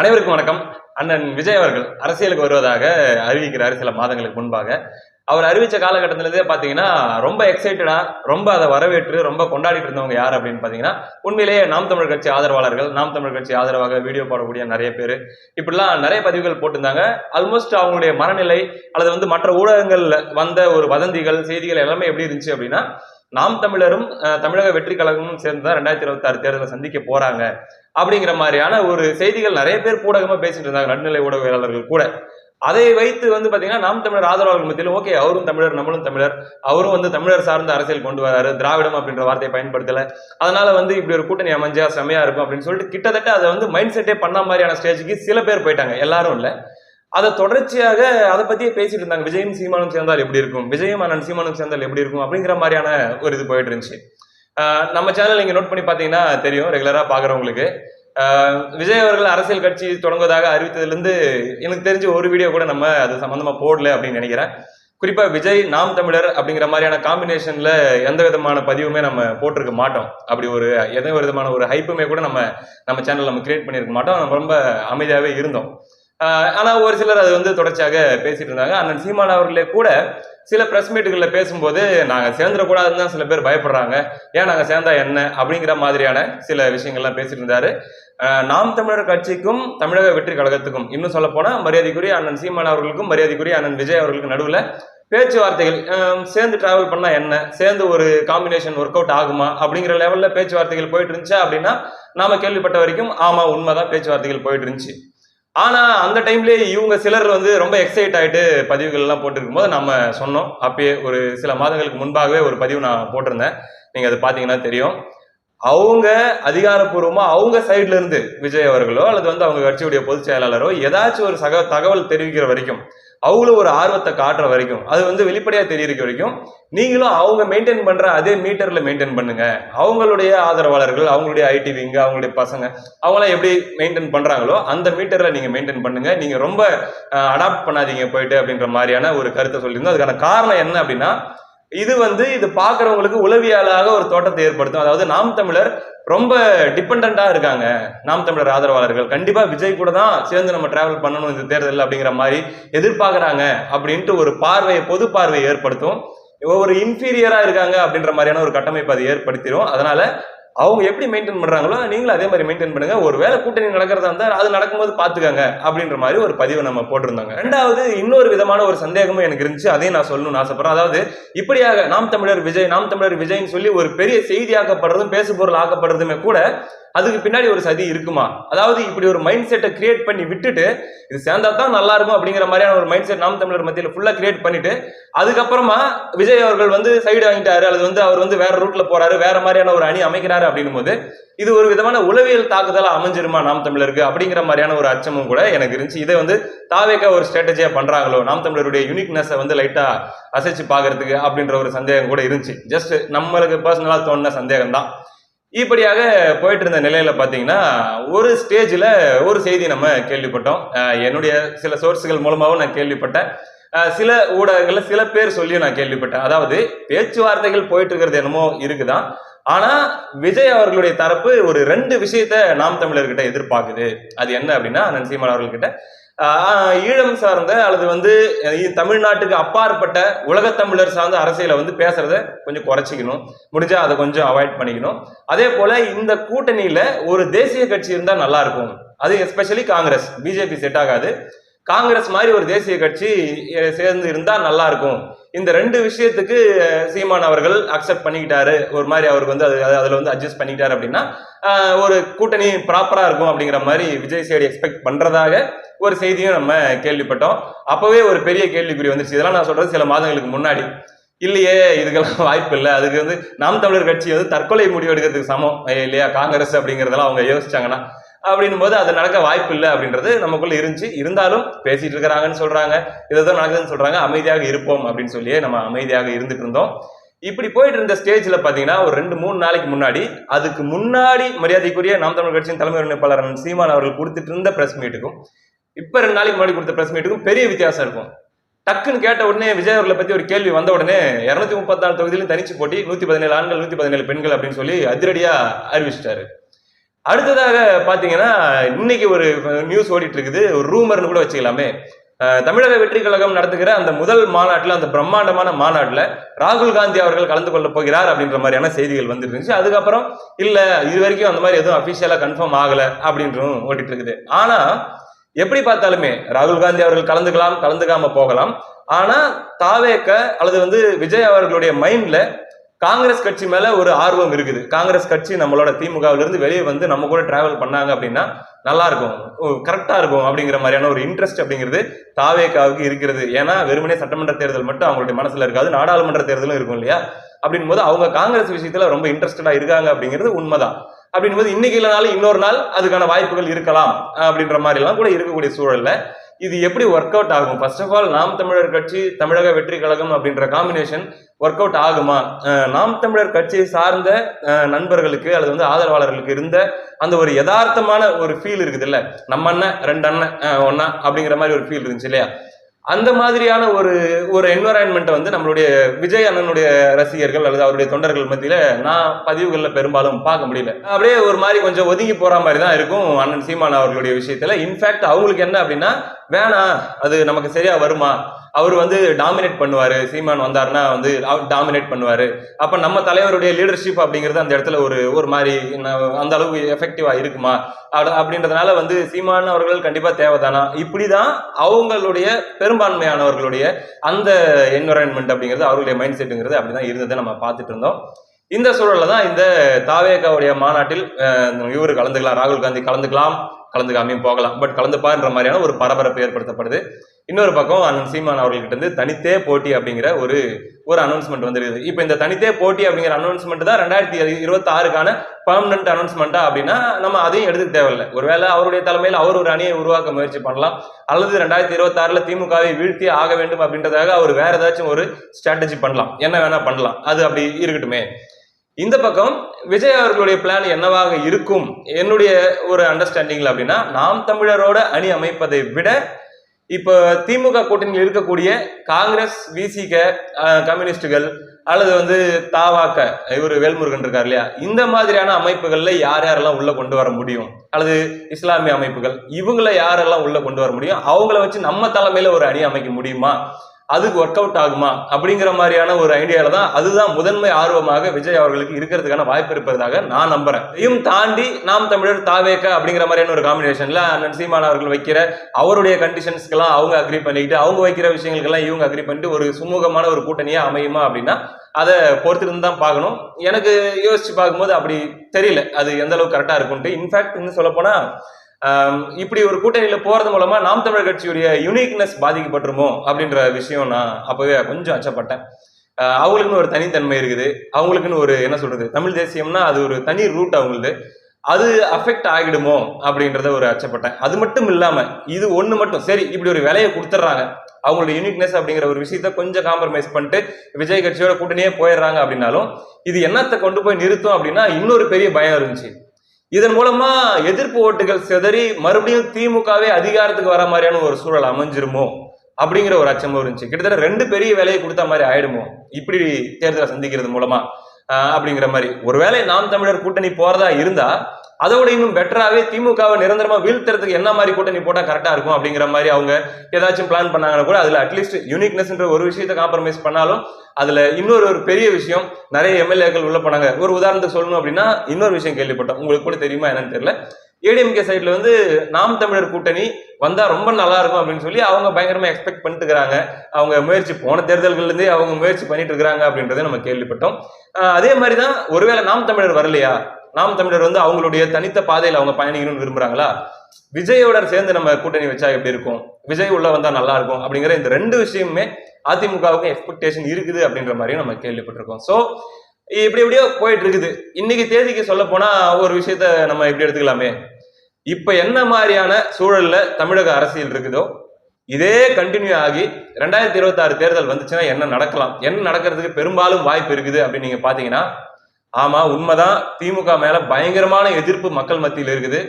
அனைவருக்கும் வணக்கம். அண்ணன் விஜய் அவர்கள் அரசியலுக்கு வருவதாக அறிவிக்கிறார் சில மாதங்களுக்கு முன்பாக. அவர் அறிவிச்ச காலகட்டத்திலேருந்தே பார்த்தீங்கன்னா ரொம்ப எக்ஸைட்டடா ரொம்ப அதை வரவேற்று ரொம்ப கொண்டாடிட்டு இருந்தவங்க யார் அப்படின்னு பார்த்தீங்கன்னா உண்மையிலேயே நாம் தமிழ் கட்சி ஆதரவாளர்கள் நாம் தமிழ் கட்சி ஆதரவாக வீடியோ போடக்கூடிய நிறைய பேர். இப்படிலாம் நிறைய பதிவுகள் போட்டிருந்தாங்க. ஆல்மோஸ்ட் அவங்களுடைய மனநிலை அல்லது வந்து மற்ற ஊடகங்களில் வந்த ஒரு வதந்திகள் செய்திகள் எல்லாமே எப்படி இருந்துச்சு அப்படின்னா நாம் தமிழரும் தமிழக வெற்றி கழகமும் சேர்ந்து தான் ரெண்டாயிரத்தி இருபத்தி ஆறு தேர்தலை சந்திக்க போறாங்க அப்படிங்கிற மாதிரியான ஒரு செய்திகள் நிறைய பேர் ஊடகமா பேசிட்டு இருந்தாங்க நடுநிலை ஊடகவியலாளர்கள் கூட. அதை வைத்து வந்து பாத்தீங்கன்னா நாம் தமிழர் ஆதரவாளர்கள் மத்தியில் ஓகே அவரும் தமிழர் நம்மளும் தமிழர் அவரும் வந்து தமிழர் சார்ந்த அரசியல் கொண்டு வராரு திராவிடம் அப்படின்ற வார்த்தையை பயன்படுத்தல. அதனால வந்து இப்படி ஒரு கூட்டணி அமைஞ்சா செமையா இருக்கும் அப்படின்னு சொல்லிட்டு கிட்டத்தட்ட அதை வந்து மைண்ட் செட்டே பண்ண மாதிரியான ஸ்டேஜுக்கு சில பேர் போயிட்டாங்க. எல்லாரும் இல்லை. அதை தொடர்ச்சியாக அதை பத்தியே பேசிட்டு இருந்தாங்க. விஜயும் சீமானும் சேர்ந்தால் எப்படி இருக்கும்? விஜயும் அண்ணன் சீமானும் சேர்ந்தால் எப்படி இருக்கும்? அப்படிங்கிற மாதிரியான ஒரு இது போயிட்டு இருந்துச்சு. நம்ம சேனல் நீங்க நோட் பண்ணி பாத்தீங்கன்னா தெரியும் ரெகுலரா பாக்குறவங்களுக்கு விஜய் அவர்கள் அரசியல் கட்சி தொடங்குவதாக அறிவித்ததுலேருந்து எனக்கு தெரிஞ்ச ஒரு வீடியோ கூட நம்ம அது சம்பந்தமா போடல அப்படின்னு நினைக்கிறேன். குறிப்பா விஜய் நாம் தமிழர் அப்படிங்கிற மாதிரியான காம்பினேஷன்ல எந்த விதமான பதிவுமே நம்ம போட்டிருக்க மாட்டோம். அப்படி ஒரு எந்த விதமான ஒரு ஹைப்புமே கூட நம்ம நம்ம சேனல் நம்ம கிரியேட் பண்ணியிருக்க மாட்டோம். நம்ம ரொம்ப அமைதியாகவே இருந்தோம். ஆனால் ஒரு சிலர் அது வந்து தொடர்ச்சியாக பேசிட்டு இருந்தாங்க. அண்ணன் சீமான் அவர்களே கூட சில பிரஸ் மீட்டுகளில் பேசும்போது நாங்கள் சேர்ந்துடக்கூடாதுன்னு தான் சில பேர் பயப்படுறாங்க. ஏன் நாங்கள் சேர்ந்தா என்ன? அப்படிங்கிற மாதிரியான சில விஷயங்கள்லாம் பேசிட்டு இருந்தாரு. நாம் தமிழர் கட்சிக்கும் தமிழக வெற்றி கழகத்துக்கும் இன்னும் சொல்ல போனால் மரியாதைக்குரிய அண்ணன் சீமான் அவர்களுக்கும் மரியாதைக்குரிய அண்ணன் விஜய் அவர்களுக்கு நடுவில் பேச்சுவார்த்தைகள் சேர்ந்து டிராவல் பண்ணால் என்ன? சேர்ந்து ஒரு காம்பினேஷன் ஒர்க் அவுட் ஆகுமா? அப்படிங்கிற லெவலில் பேச்சுவார்த்தைகள் போயிட்டு இருந்துச்சா அப்படின்னா நாம கேள்விப்பட்ட வரைக்கும் ஆமா உண்மைதான். பேச்சுவார்த்தைகள் போயிட்டு இருந்துச்சு. ஆனா அந்த டைம்லயே இவங்க சிலர் வந்து ரொம்ப எக்ஸைட் ஆயிட்டு பதிவுகள் எல்லாம் போட்டிருக்கும் போது நம்ம சொன்னோம். அப்பயே ஒரு சில மாதங்களுக்கு முன்பாகவே ஒரு பதிவு நான் போட்டிருந்தேன். நீங்க அது பாத்தீங்கன்னா தெரியும். அவங்க அதிகாரப்பூர்வமா அவங்க சைடுல இருந்து விஜய் அவர்களோ அல்லது வந்து அவங்க கட்சியுடைய பொதுச் செயலாளரோ ஏதாச்சும் ஒரு சக தகவல் தெரிவிக்கிற வரைக்கும் அவங்களும் ஒரு ஆர்வத்தை காட்டுற வரைக்கும் அது வந்து வெளிப்படையாக தெரியிருக்க வரைக்கும் நீங்களும் அவங்க மெயின்டைன் பண்ணுற அதே மீட்டரில் மெயின்டைன் பண்ணுங்க. அவங்களுடைய ஆதரவாளர்கள் அவங்களுடைய ஐடி விங்க அவங்களுடைய பசங்க அவங்களாம் எப்படி மெயின்டைன் பண்ணுறாங்களோ அந்த மீட்டரில் நீங்கள் மெயின்டைன் பண்ணுங்க. நீங்கள் ரொம்ப அடாப்ட் பண்ணாதீங்க போயிட்டு அப்படின்ற மாதிரியான ஒரு கருத்தை சொல்லியிருந்தோம். அதுக்கான காரணம் என்ன அப்படின்னா இது வந்து இது பாக்குறவங்களுக்கு உளவியலாக ஒரு தோட்டத்தை ஏற்படுத்தும். அதாவது நாம் தமிழர் ரொம்ப டிபெண்டா இருக்காங்க. நாம் தமிழர் ஆதரவாளர்கள். கண்டிப்பா விஜய் கூட தான் சேர்ந்து நம்ம டிராவல் பண்ணணும் இந்த தேர்தல் அப்படிங்கிற மாதிரி எதிர்பார்க்கறாங்க அப்படின்ட்டு ஒரு பார்வையை பொது பார்வையை ஏற்படுத்தும். ஒரு இன்ஃபீரியரா இருக்காங்க அப்படின்ற மாதிரியான ஒரு கட்டமைப்பு அதை ஏற்படுத்திடும் அதனால அவங்க எப்படி மெயின்டைன் பண்றாங்களோ நீங்களும் அதே மாதிரி மெயின்டைன் பண்ணுங்க. ஒரு வேலை கூட்டணி நடக்கிறதா இருந்தால் அது நடக்கும்போது பாத்துக்கங்க அப்படின்ற மாதிரி ஒரு பதிவை நம்ம போட்டிருந்தாங்க. ரெண்டாவது இன்னொரு விதமான ஒரு சந்தேகமும் எனக்கு இருந்துச்சு. அதையும் நான் சொல்லணும்னு ஆசைப்படுறேன். அதாவது இப்படியாக நாம் தமிழர் விஜய் நாம் தமிழர் விஜய்னு சொல்லி ஒரு பெரிய செய்தியாக்கப்படுறதும் பேசுபொருள் ஆக்கப்படுறதுமே கூட அதுக்கு பின்னாடி ஒரு சதி இருக்குமா? அதாவது இப்படி ஒரு மைண்ட் செட்டை கிரியேட் பண்ணி விட்டுட்டு இது சேர்ந்தா தான் நல்லா இருக்கும் அப்படிங்கிற மாதிரியான ஒரு மைண்ட் செட் நாம் தமிழர் மத்தியில் ஃபுல்லாக கிரியேட் பண்ணிட்டு அதுக்கப்புறமா விஜய் அவர்கள் வந்து சைடு வாங்கிட்டாரு அல்லது வந்து அவர் வந்து வேற ரூட்ல போறாரு வேற மாதிரியான ஒரு அணி அமைக்கிறாரு அப்படின்னும் போது இது ஒரு விதமான உளவியல் தாக்குதலாக அமைஞ்சிருமா நாம் தமிழருக்கு அப்படிங்கிற மாதிரியான ஒரு அச்சமும் கூட எனக்கு இருந்துச்சு. இதை வந்து தாவேக்கா ஒரு ஸ்ட்ராட்டஜியாக பண்ணுறாங்களோ நாம் தமிழருடைய யூனிக்னஸை வந்து லைட்டாக அசைச்சு பார்க்கறதுக்கு அப்படின்ற ஒரு சந்தேகம் கூட இருந்துச்சு. ஜஸ்ட் நம்மளுக்கு பர்சனலாக தோணுன சந்தேகம் தான் இப்படியாக போயிட்டு இருந்த நிலையில பாத்தீங்கன்னா ஒரு ஸ்டேஜ்ல ஒரு செய்தி நம்ம கேள்விப்பட்டோம். என்னுடைய சில சோர்ஸ்கள் மூலமாகவும் நான் கேள்விப்பட்டேன். சில ஊடகங்களில் சில பேர் சொல்லியும் நான் கேள்விப்பட்டேன். அதாவது பேச்சுவார்த்தைகள் போயிட்டு இருக்கிறது என்னமோ இருக்குதான் ஆனா விஜய் அவர்களுடைய தரப்பு ஒரு ரெண்டு விஷயத்த நாம் தமிழர்கிட்ட எதிர்பார்க்குது. அது என்ன அப்படின்னா அண்ணன் சீமான் அவர்கள்கிட்ட ஈழம் சார்ந்த அல்லது வந்து தமிழ்நாட்டுக்கு அப்பாற்பட்ட உலகத் தமிழர் சார்ந்த அரசியலை வந்து பேசுறத கொஞ்சம் குறைச்சிக்கணும். முடிஞ்சா அதை கொஞ்சம் அவாய்ட் பண்ணிக்கணும். அதே போல இந்த கூட்டணியில ஒரு தேசிய கட்சி இருந்தா நல்லா இருக்கும். அது எஸ்பெஷலி காங்கிரஸ். பிஜேபி செட் ஆகாது. காங்கிரஸ் மாதிரி ஒரு தேசிய கட்சி சேர்ந்து இருந்தா நல்லா இருக்கும். இந்த ரெண்டு விஷயத்துக்கு சீமான் அவர்கள் அக்செப்ட் பண்ணிக்கிட்டாரு. ஒரு மாதிரி அவருக்கு வந்து அது அதில் வந்து அட்ஜஸ்ட் பண்ணிக்கிட்டாரு அப்படின்னா ஒரு கூட்டணி ப்ராப்பராக இருக்கும் அப்படிங்கிற மாதிரி விஜய் சைடு எக்ஸ்பெக்ட் பண்ணுறதாக ஒரு செய்தியும் நம்ம கேள்விப்பட்டோம். அப்போவே ஒரு பெரிய கேள்விக்குறி வந்துருச்சு. இதெல்லாம் நான் சொல்கிறது சில மாதங்களுக்கு முன்னாடி. இல்லையே இதுக்கெல்லாம் வாய்ப்பு இல்லை. அதுக்கு வந்து நாம் தமிழர் கட்சி வந்து தற்கொலை முடிவு எடுக்கிறதுக்கு சமம் இல்லையா காங்கிரஸ் அப்படிங்கிறதெல்லாம் அவங்க யோசிச்சாங்கன்னா. அப்படின்னும் போது அது நடக்க வாய்ப்பு இல்லை அப்படின்றது நமக்குள்ள இருந்துச்சு. இருந்தாலும் பேசிட்டு இருக்கிறாங்கன்னு சொல்றாங்க. இதுதான் நடக்குதுன்னு சொல்றாங்க. அமைதியாக இருப்போம் அப்படின்னு சொல்லியே நம்ம அமைதியாக இருந்துட்டு இருந்தோம். இப்படி போயிட்டு இருந்த ஸ்டேஜ்ல பாத்தீங்கன்னா ஒரு ரெண்டு மூணு நாளைக்கு முன்னாடி அதுக்கு முன்னாடி மரியாதைக்குரிய நாம் தமிழ் கட்சியின் தலைமை ஒருங்கிணைப்பாளர் சீமான் அவர்கள் கொடுத்துட்டு இருந்த பிரஸ் மீட்டுக்கும் இப்ப ரெண்டு நாளைக்கு முன்னாடி கொடுத்த பிரஸ் மீட்டுக்கும் பெரிய வித்தியாசம் இருக்கும். டக்குன்னு கேட்ட உடனே விஜய் அவர்களை பத்தி ஒரு கேள்வி வந்த உடனே இருநூத்தி முப்பத்தி தொகுதியிலும் தனிச்சு போட்டி நூத்தி பதினேழு ஆண்கள் நூத்தி பதினேழு பெண்கள் அப்படின்னு சொல்லி அதிரடியா அறிவிச்சிட்டாரு. அடுத்ததாக பார்த்தீங்கன்னா இன்னைக்கு ஒரு நியூஸ் ஓடிட்டு இருக்குது ஒரு ரூமர்னு கூட வச்சுக்கலாமே. தமிழக வெற்றி கழகம் நடத்துகிற அந்த முதல் மாநாட்டில் அந்த பிரம்மாண்டமான மாநாட்டில் ராகுல் காந்தி அவர்கள் கலந்து கொள்ள போகிறார் அப்படின்ற மாதிரியான செய்திகள் வந்துருந்துச்சு அதுக்கப்புறம் இல்லை இது வரைக்கும் அந்த மாதிரி எதுவும் அஃபிஷியலாக கன்ஃபார்ம் ஆகலை அப்படின்றும் ஓடிட்டு இருக்குது ஆனால் எப்படி பார்த்தாலுமே ராகுல் காந்தி அவர்கள் கலந்துக்கலாம் கலந்துக்காம போகலாம். ஆனால் தாவேக்க அல்லது வந்து விஜய் அவர்களுடைய மைண்டில் காங்கிரஸ் கட்சி மேல ஒரு ஆர்வம் இருக்குது. காங்கிரஸ் கட்சி நம்மளோட திமுகவிலிருந்து வெளியே வந்து நம்ம கூட டிராவல் பண்ணாங்க அப்படின்னா நல்லா இருக்கும். கரெக்டா இருக்கும் அப்படிங்கிற மாதிரியான ஒரு இன்ட்ரெஸ்ட் அப்படிங்கிறது தாவேக்காவுக்கு இருக்கிறது. ஏன்னா வெறுமனே சட்டமன்ற தேர்தல் மட்டும் அவங்களுடைய மனசுல இருக்காது நாடாளுமன்ற தேர்தலும் இருக்கும் இல்லையா? அப்படின் போது அவங்க காங்கிரஸ் விஷயத்துல ரொம்ப இன்ட்ரெஸ்டடா இருக்காங்க அப்படிங்கிறது உண்மைதான். அப்படின் போது இன்னைக்கு இல்லைனாலும் இன்னொரு நாள் அதுக்கான வாய்ப்புகள் இருக்கலாம் அப்படின்ற மாதிரி எல்லாம் கூட இருக்கக்கூடிய சூழல்ல இது எப்படி ஒர்க் அவுட் ஆகும்? First of all Naam Tamilar Katchi தமிழக வெற்றி கழகம் அப்படின்ற காம்பினேஷன் ஒர்க் அவுட் ஆகுமா? நாம் தமிழர் கட்சியை சார்ந்த நண்பர்களுக்கு அல்லது வந்து ஆதரவாளர்களுக்கு இருந்த அந்த ஒரு யதார்த்தமான ஒரு ஃபீல் இருக்குது இல்லை நம்ம அண்ணன் ரெண்டு அண்ணன் ஒன்னா ஒண்ணா அப்படிங்கிற மாதிரி ஒரு ஃபீல் இருந்துச்சு இல்லையா? அந்த மாதிரியான ஒரு ஒரு என்வரான்மெண்ட்டை வந்து நம்மளுடைய விஜய் அண்ணனுடைய ரசிகர்கள் அல்லது அவருடைய தொண்டர்கள் மத்தியில நான் பதிவுகளில் பெரும்பாலும் பார்க்க முடியல. அப்படியே ஒரு மாதிரி கொஞ்சம் ஒதுங்கி போற மாதிரி தான் இருக்கும் அண்ணன் சீமான் அவர்களுடைய விஷயத்துல. இன்ஃபேக்ட் அவங்களுக்கு என்ன அப்படின்னா வேணாம் அது நமக்கு சரியா வருமா? அவர் வந்து டாமினேட் பண்ணுவாரு. சீமான் வந்தாருன்னா வந்து டாமினேட் பண்ணுவாரு. அப்ப நம்ம தலைவருடைய லீடர்ஷிப் அப்படிங்கிறது அந்த இடத்துல ஒரு ஒரு மாதிரி அந்த அளவுக்கு எஃபெக்டிவா இருக்குமா? அப்படி அப்படின்றதுனால வந்து சீமான் அவர்கள் கண்டிப்பா தேவைதானா? இப்படிதான் அவங்களுடைய பெரும்பான்மையானவர்களுடைய அந்த என்வரான்மெண்ட் அப்படிங்கிறது அவர்களுடைய மைண்ட் செட்டுங்கிறது அப்படிதான் இருந்ததை நம்ம பார்த்துட்டு இருந்தோம். இந்த சூழல்ல தான் இந்த தாவேகாவுடைய மாநாட்டில் இவர் கலந்துக்கலாம் ராகுல் காந்தி கலந்துக்கலாம் கலந்துக்காமையும் போகலாம். பட் கலந்துப்பான்ற மாதிரியான ஒரு பரபரப்பு ஏற்படுத்தப்படுது. இன்னொரு பக்கம் அண்ணன் சீமான் அவர்கள்கிட்ட இருந்து தனித்தே போட்டி அப்படிங்கிற ஒரு ஒரு அனௌன்ஸ்மெண்ட் வந்துருக்குது. இப்போ இந்த தனித்தே போட்டி அப்படிங்கிற அனௌன்ஸ்மெண்ட் தான் ரெண்டாயிரத்தி இருபத்தி ஆறுக்கான பர்மனன்ட் அனௌன்ஸ்மெண்ட்டா அப்படின்னா நம்ம அதையும் எடுத்துக்க தேவையில்லை. ஒருவேளை அவருடைய தலைமையில் அவர் ஒரு அணியை உருவாக்க முயற்சி பண்ணலாம். அல்லது ரெண்டாயிரத்தி இருபத்தாறுல திமுகவை வீழ்த்தி ஆக வேண்டும் அப்படின்றதாக அவர் வேற ஏதாச்சும் ஒரு ஸ்ட்ராட்டஜி பண்ணலாம். என்ன வேணா பண்ணலாம். அது அப்படி இருக்கட்டுமே. இந்த பக்கம் விஜய் அவர்களுடைய பிளான் என்னவாக இருக்கும்? என்னுடைய ஒரு அண்டர்ஸ்டாண்டிங்ல அப்படின்னா நாம் தமிழரோட அணி அமைப்பதை விட இப்போ திமுக கூட்டணியில் இருக்கக்கூடிய காங்கிரஸ் விசிக கம்யூனிஸ்டுகள் அல்லது வந்து தாவாக்க இவர் வேல்முருகன் இருக்கார் இல்லையா? இந்த மாதிரியான அமைப்புகளில் யார் யாரெல்லாம் உள்ள கொண்டு வர முடியும்? அல்லது இஸ்லாமிய அமைப்புகள் இவங்களை யாரெல்லாம் உள்ள கொண்டு வர முடியும்? அவங்கள வச்சு நம்ம தலைமையில ஒரு அணி அமைக்க முடியுமா? அதுக்கு ஒர்க் அவுட் ஆகுமா அப்படிங்கிற மாதிரியான ஒரு ஐடியால தான் அதுதான் முதன்மை ஆர்வமாக விஜய் அவர்களுக்கு இருக்கிறதுக்கான வாய்ப்பு இருப்பதாக நான் நம்புறேன். இதையும் தாண்டி நாம் தமிழர் தாவேக்க அப்படிங்கிற மாதிரியான ஒரு காம்பினேஷன்ல அண்ணன் சீமான் அவர்கள் வைக்கிற அவருடைய கண்டிஷன்ஸ்க்கெல்லாம் அவங்க அக்ரி பண்ணிக்கிட்டு அவங்க வைக்கிற விஷயங்களுக்கெல்லாம் இவங்க அக்ரி பண்ணிட்டு ஒரு சுமூகமான ஒரு கூட்டணியா அமையுமா அப்படின்னா அதை பொறுத்திருந்து தான் பார்க்கணும். எனக்கு யோசிச்சு பார்க்கும்போது அப்படி தெரியல. அது எந்த அளவுக்கு கரெக்டாக இருக்கும்ட்டு இன்ஃபேக்ட் இன்னும் சொல்ல இப்படி ஒரு கூட்டணியில போறது மூலமா நாம் தமிழர் கட்சியுடைய யுனிக்னஸ் பாதிக்கப்பட்டுருமோ அப்படின்ற விஷயம் நான் அப்பவே கொஞ்சம் அச்சப்பட்டேன். அவங்களுக்குன்னு ஒரு தனித்தன்மை இருக்குது. அவங்களுக்குன்னு ஒரு என்ன சொல்றது தமிழ் தேசியம்னா அது ஒரு தனி ரூட் அவங்களுது. அது அஃபெக்ட் ஆகிடுமோ அப்படின்றத ஒரு அச்சப்பட்டேன். அது மட்டும் இல்லாம இது ஒண்ணு மட்டும் சரி இப்படி ஒரு விலையை கொடுத்துட்றாங்க. அவங்களோட யூனிக்னஸ் அப்படிங்கிற ஒரு விஷயத்த கொஞ்சம் காம்ப்ரமைஸ் பண்ணிட்டு விஜய் கட்சியோட கூட்டணியே போயிடுறாங்க அப்படின்னாலும் இது என்னத்தை கொண்டு போய் நிறுத்தும் அப்படின்னா இன்னொரு பெரிய பயம் இருந்துச்சு. இதன் மூலமா எதிர்ப்பு ஓட்டுகள் சிதறி மறுபடியும் திமுகவே அதிகாரத்துக்கு வர மாதிரியான ஒரு சூழல் அமைஞ்சிருமோ அப்படிங்கிற ஒரு அச்சமும் இருந்துச்சு. கிட்டத்தட்ட ரெண்டு பெரிய வேலையை கொடுத்த மாதிரி ஆயிடுமோ? இப்படி தேர்தலை சந்திக்கிறது மூலமா அப்படிங்கிற மாதிரி. ஒருவேளை நாம் தமிழர் கூட்டணி போறதா இருந்தா அதோட இன்னும் பெட்டராகவே திமுகவை நிரந்தரமாக வீழ்த்துறதுக்கு என்ன மாதிரி கூட்டணி போட்டால் கரெக்டாக இருக்கும் அப்படிங்கிற மாதிரி அவங்க ஏதாச்சும் பிளான் பண்ணாங்கன்னா கூட அதில் அட்லீஸ்ட் யூனிக்னஸ்ன்ற ஒரு விஷயத்தை காம்ப்ரமைஸ் பண்ணாலும் அதில் இன்னொரு ஒரு பெரிய விஷயம் நிறைய எம்எல்ஏக்கள் உள்ள போனாங்க. ஒரு உதாரணத்துக்கு சொல்லணும் அப்படின்னா இன்னொரு விஷயம் கேள்விப்பட்டோம் உங்களுக்கு கூட தெரியுமா என்னன்னு தெரியல. ஏடிஎம்கே சைட்ல வந்து நாம் தமிழர் கூட்டணி வந்தா ரொம்ப நல்லா இருக்கும் அப்படின்னு சொல்லி அவங்க பயங்கரமா எக்ஸ்பெக்ட் பண்ணிட்டு இருக்கிறாங்க அவங்க முயற்சி போன தேர்தல்கள்ல இருந்தே அவங்க முயற்சி பண்ணிட்டு இருக்கிறாங்க அப்படின்றத நம்ம கேள்விப்பட்டோம். அதே மாதிரி தான் ஒருவேளை நாம் தமிழர் வரலையா? நாம் தமிழர் வந்து அவங்களுடைய தனித்த பாதையில் அவங்க பயணிக்கணும்னு விரும்புறாங்களா? விஜயோட சேர்ந்து நம்ம கூட்டணி வச்சா எப்படி இருக்கும்? விஜய் உள்ள வந்தா நல்லா இருக்கும் அப்படிங்கிற இந்த ரெண்டு விஷயமுமே அதிமுகவுக்கு எக்ஸ்பெக்டேஷன் இருக்குது அப்படின்ற மாதிரியும் நம்ம கேள்விப்பட்டிருக்கோம். ஸோ இப்படி எப்படியோ போயிட்டு இருக்குது. இன்னைக்கு தேதிக்கு சொல்ல போனா ஒரு விஷயத்த நம்ம எப்படி எடுத்துக்கலாமே. இப்ப என்ன மாதிரியான சூழல்ல தமிழக அரசியல் இருக்குதோ இதே கண்டினியூ ஆகி ரெண்டாயிரத்தி இருபத்தி ஆறு தேர்தல் வந்துச்சுன்னா என்ன நடக்கலாம்? என்ன நடக்கிறதுக்கு பெரும்பாலும் வாய்ப்பு இருக்குது அப்படின்னு நீங்க பாத்தீங்கன்னா ஆமா உண்மைதான். திமுக மேல பயங்கரமான எதிர்ப்பு மக்கள் மத்தியில் இருக்குது.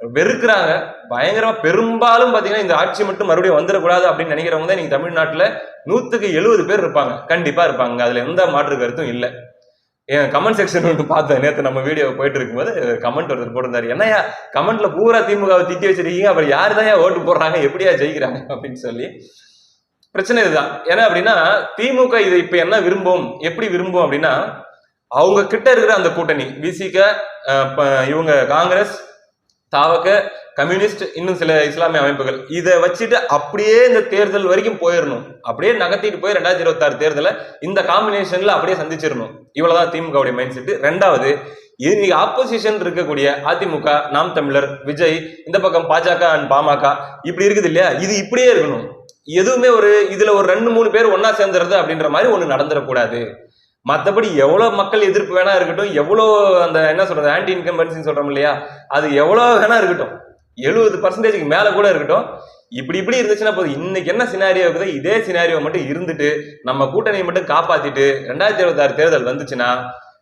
வெறுக்கிறாங்க. பயங்கரமா பெரும்பாலும் பாத்தீங்கன்னா இந்த ஆட்சி மட்டும் மறுபடியும் வந்துடக்கூடாது அப்படின்னு நினைக்கிறவங்க தான் நீங்க தமிழ்நாட்டுல நூத்துக்கு எழுபது பேர் இருப்பாங்க. கண்டிப்பா இருப்பாங்க. அதுல எந்த மாற்று கருத்தும் இல்லை. என் கமெண்ட் செக்ஷன் ஒன்று பார்த்தேன். நேற்று நம்ம வீடியோ போயிட்டு இருக்கும்போது கமெண்ட் ஒருத்தர் போட்டிருந்தாரு. என்னையா கமெண்ட்ல பூரா திமுகவை திட்டி வச்சிருக்கீங்க. அப்புறம் யாரு தான் ஓட்டு போடுறாங்க? எப்படியா ஜெயிக்கிறாங்க? அப்படின்னு சொல்லி. பிரச்சனை இதுதான். ஏன்னா அப்படின்னா திமுக இதை இப்ப என்ன விரும்பும்? எப்படி விரும்பும் அப்படின்னா அவங்க கிட்ட இருக்கிற அந்த கூட்டணி விசிக இவங்க காங்கிரஸ் தாவக கம்யூனிஸ்ட் இன்னும் சில இஸ்லாமிய அமைப்புகள் இதை வச்சுட்டு அப்படியே இந்த தேர்தல் வரைக்கும் போயிடணும் அப்படியே நகர்த்திட்டு போய் ரெண்டாயிரத்தி இருபத்தாறு தேர்தலை இந்த காம்பினேஷன்ல அப்படியே சந்திச்சிடணும் இவ்வளவுதான் திமுகவுடைய மைண்ட் செட் ரெண்டாவது இன்னைக்கு ஆப்போசிஷன் இருக்கக்கூடிய அதிமுக நாம் தமிழர் விஜய் இந்த பக்கம் பாஜக அண்ட் பாமக இப்படி இருக்குது இல்லையா? இது இப்படியே இருக்கணும். எதுவுமே ஒரு இதுல ஒரு ரெண்டு மூணு பேர் ஒன்னா சேர்ந்துருது அப்படின்ற மாதிரி ஒண்ணு நடந்துடக்கூடாது மற்றபடி எவ்வளோ மக்கள் எதிர்ப்பு வேணா இருக்கட்டும் எவ்வளோ அந்த என்ன சொல்றது ஆன்டி இன்கம்பன்சின்னு சொல்றோம் இல்லையா அது எவ்வளோ வேணா இருக்கட்டும். எழுபது பர்சன்டேஜுக்கு மேலே கூட இருக்கட்டும். இப்படி இப்படி இருந்துச்சுன்னா போதும். இன்னைக்கு என்ன சினாரியோ இருக்குது இதே சினாரியோ மட்டும் இருந்துட்டு நம்ம கூட்டணியை மட்டும் காப்பாத்திட்டு ரெண்டாயிரத்தி இருபத்தாறு தேர்தல் வந்துச்சுன்னா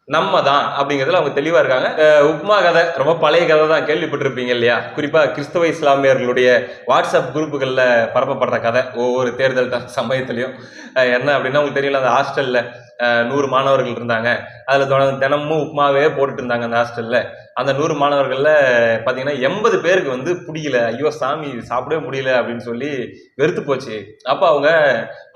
நம்ம தான் அப்படிங்கிறதுல அவங்க தெளிவா இருக்காங்க. உப்மா கதை ரொம்ப பழைய கதை தான் கேள்விப்பட்டிருப்பீங்க இல்லையா? குறிப்பா கிறிஸ்தவ இஸ்லாமியர்களுடைய வாட்ஸ்அப் குரூப்புகளில் பரப்பப்படுற கதை ஒவ்வொரு தேர்தல் ட- சமயத்திலையும் என்ன அப்படின்னா உங்களுக்கு தெரியல அந்த ஹாஸ்டல்ல நூறு மாணவர்கள் இருந்தாங்க. அதில் தொடர்ந்து தினமும் உப்புமாவே போட்டுட்டு இருந்தாங்க அந்த ஹாஸ்டலில் அந்த நூறு மாணவர்களில் பார்த்தீங்கன்னா எண்பது பேருக்கு வந்து பிடிக்கல. ஐயோ சாமி சாப்பிடவே முடியல அப்படின்னு சொல்லி வெறுத்து போச்சு. அப்போ அவங்க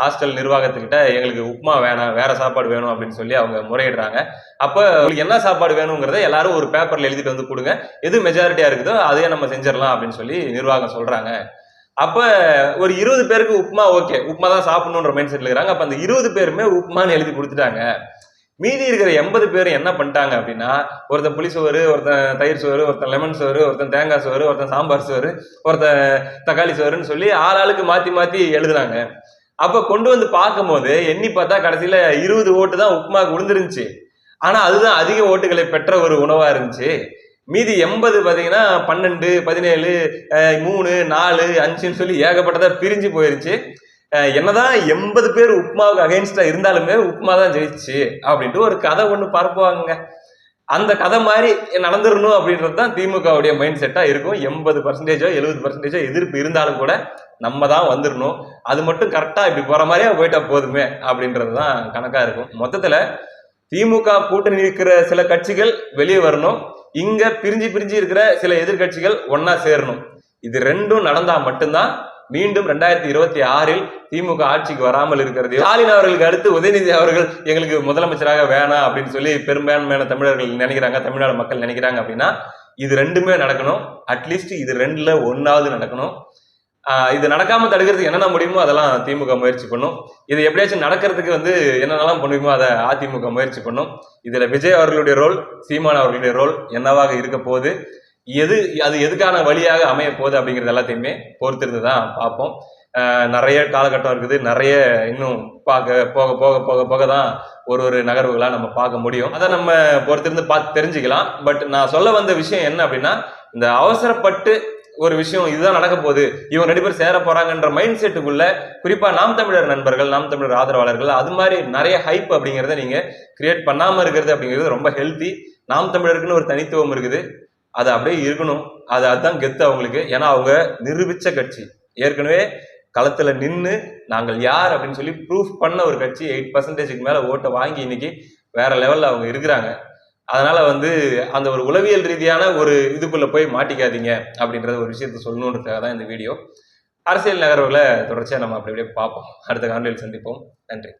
ஹாஸ்டல் நிர்வாகத்துக்கிட்ட எங்களுக்கு உப்புமா வேணாம் வேற சாப்பாடு வேணும் அப்படின்னு சொல்லி அவங்க முறையிடுறாங்க. அப்போ உங்களுக்கு என்ன சாப்பாடு வேணுங்கிறத எல்லாரும் ஒரு பேப்பரில் எழுதிட்டு வந்து கொடுங்க. எது மெஜாரிட்டியாக இருக்குதோ அதையே நம்ம செஞ்சிடலாம் அப்படின்னு சொல்லி நிர்வாகம் சொல்கிறாங்க அப்ப ஒரு இருபது பேருக்கு உப்புமா ஓகே உப்புமா தான் சாப்பிடணுன்ற மைண்ட் செட்ல இருக்கிறாங்க. அப்ப அந்த இருபது பேருமே உப்புமான்னு எழுதி கொடுத்துட்டாங்க. மீதி இருக்கிற எண்பது பேர் என்ன பண்ணிட்டாங்க அப்படின்னா ஒருத்தன் புளி சோறு ஒருத்தன் தயிர் சோறு ஒருத்தன் லெமன் சோறு ஒருத்தன் தேங்காய் சோறு ஒருத்தன் சாம்பார் சோறு ஒருத்தன் தக்காளி சோறுன்னு சொல்லி ஆள் ஆளுக்கு மாத்தி மாத்தி எழுதுனாங்க அப்ப கொண்டு வந்து பார்க்கும்போது எண்ணி பார்த்தா கடைசியில இருபது ஓட்டு தான் உப்புமாவுக்கு விழுந்துருந்துச்சு ஆனா அதுதான் அதிக ஓட்டுகளை பெற்ற ஒரு உணவா இருந்துச்சு. மீதி எண்பது பார்த்தீங்கன்னா பன்னெண்டு பதினேழு மூணு நாலு அஞ்சுன்னு சொல்லி ஏகப்பட்டதாக பிரிஞ்சு போயிருச்சு. என்னதான் எண்பது பேர் உப்மாவுக்கு அகைன்ஸ்டாக இருந்தாலுமே உப்மா தான் ஜெயிச்சு அப்படின்ட்டு ஒரு கதை ஒன்று பரப்புவாங்க அந்த கதை மாதிரி நடந்துடணும் அப்படின்றது தான் திமுகவுடைய மைண்ட் செட்டாக இருக்கும். எண்பது பர்சன்டேஜோ எழுபது பர்சன்டேஜோ எதிர்ப்பு இருந்தாலும் கூட நம்ம தான் வந்துடணும் அது மட்டும் கரெக்டாக இப்படி போகிற மாதிரியே போயிட்டா போதுமே அப்படின்றது தான் கணக்காக இருக்கும். மொத்தத்தில் திமுக கூட்டணி இருக்கிற சில கட்சிகள் வெளியே வரணும். இங்க பிரிஞ்சு பிரிஞ்சு இருக்கிற சில எதிர்க்கட்சிகள் ஒன்னா சேரணும். இது ரெண்டும் நடந்தா மட்டும்தான் மீண்டும் ரெண்டாயிரத்தி இருபத்தி ஆறில் திமுக ஆட்சிக்கு வராமல் இருக்கிறது. ஸ்டாலின் அவர்களுக்கு அடுத்து உதயநிதி அவர்கள் எங்களுக்கு முதலமைச்சராக வேணாம் அப்படின்னு சொல்லி பெரும்பான்மையான தமிழர்கள் நினைக்கிறாங்க தமிழ்நாடு மக்கள் நினைக்கிறாங்க அப்படின்னா இது ரெண்டுமே நடக்கணும். அட்லீஸ்ட் இது ரெண்டுல ஒன்னாவது நடக்கணும். இது நடக்காம தடுக்கிறதுக்கு என்னென்ன முடியுமோ அதெல்லாம் திமுக முயற்சி பண்ணும். இது எப்படியாச்சும் நடக்கிறதுக்கு வந்து என்னென்னலாம் பண்ணுமோ அதை அதிமுக முயற்சி பண்ணும். இதுல விஜய் அவர்களுடைய ரோல் சீமான் அவர்களுடைய ரோல் என்னவாக இருக்க போகுது? எது அது எதுக்கான வழியாக அமைய போகுது அப்படிங்கிறது எல்லாத்தையுமே பொறுத்திருந்து தான் பார்ப்போம் நிறைய காலகட்டம் இருக்குது. நிறைய இன்னும் பார்க்க போக போக போக போக தான் ஒரு ஒரு நகர்வுகளாக நம்ம பார்க்க முடியும். அதை நம்ம பொறுத்திருந்து பார்த்து தெரிஞ்சுக்கலாம். பட் நான் சொல்ல வந்த விஷயம் என்ன அப்படின்னா இந்த அவசரப்பட்டு ஒரு விஷயம் இதுதான் நடக்க போகுது. இவங்க ரெண்டு பேர் சேர போறாங்கன்ற மைண்ட் செட்டுக்குள்ள குறிப்பா நாம் தமிழர் நண்பர்கள் நாம் தமிழர் ஆதரவாளர்கள் அது மாதிரி நிறைய ஹைப் அப்படிங்கிறத நீங்க கிரியேட் பண்ணாம இருக்கிறது அப்படிங்கிறது ரொம்ப ஹெல்த்தி நாம் தமிழருக்குன்னு ஒரு தனித்துவம் இருக்குது. அது அப்படியே இருக்கணும். அது அதுதான் கெத்து அவங்களுக்கு. ஏன்னா அவங்க நிரூபிச்ச கட்சி. ஏற்கனவே களத்துல நின்று நாங்கள் யார் அப்படின்னு சொல்லி ப்ரூஃப் பண்ண ஒரு கட்சி எயிட் பர்சன்டேஜுக்கு மேல ஓட்டை வாங்கி இன்னைக்கு வேற லெவல்ல அவங்க இருக்கிறாங்க. அதனால வந்து அந்த ஒரு உளவியல் ரீதியான ஒரு இதுக்குள்ள போய் மாட்டிக்காதீங்க அப்படின்றத ஒரு விஷயத்த சொல்லணுன்றதுக்காக தான் இந்த வீடியோ. அரசியல் நகர்வுகளை தொடர்ச்சியாக நம்ம அப்படி அப்படியே பார்ப்போம். அடுத்த காணொலியில் சந்திப்போம். நன்றி.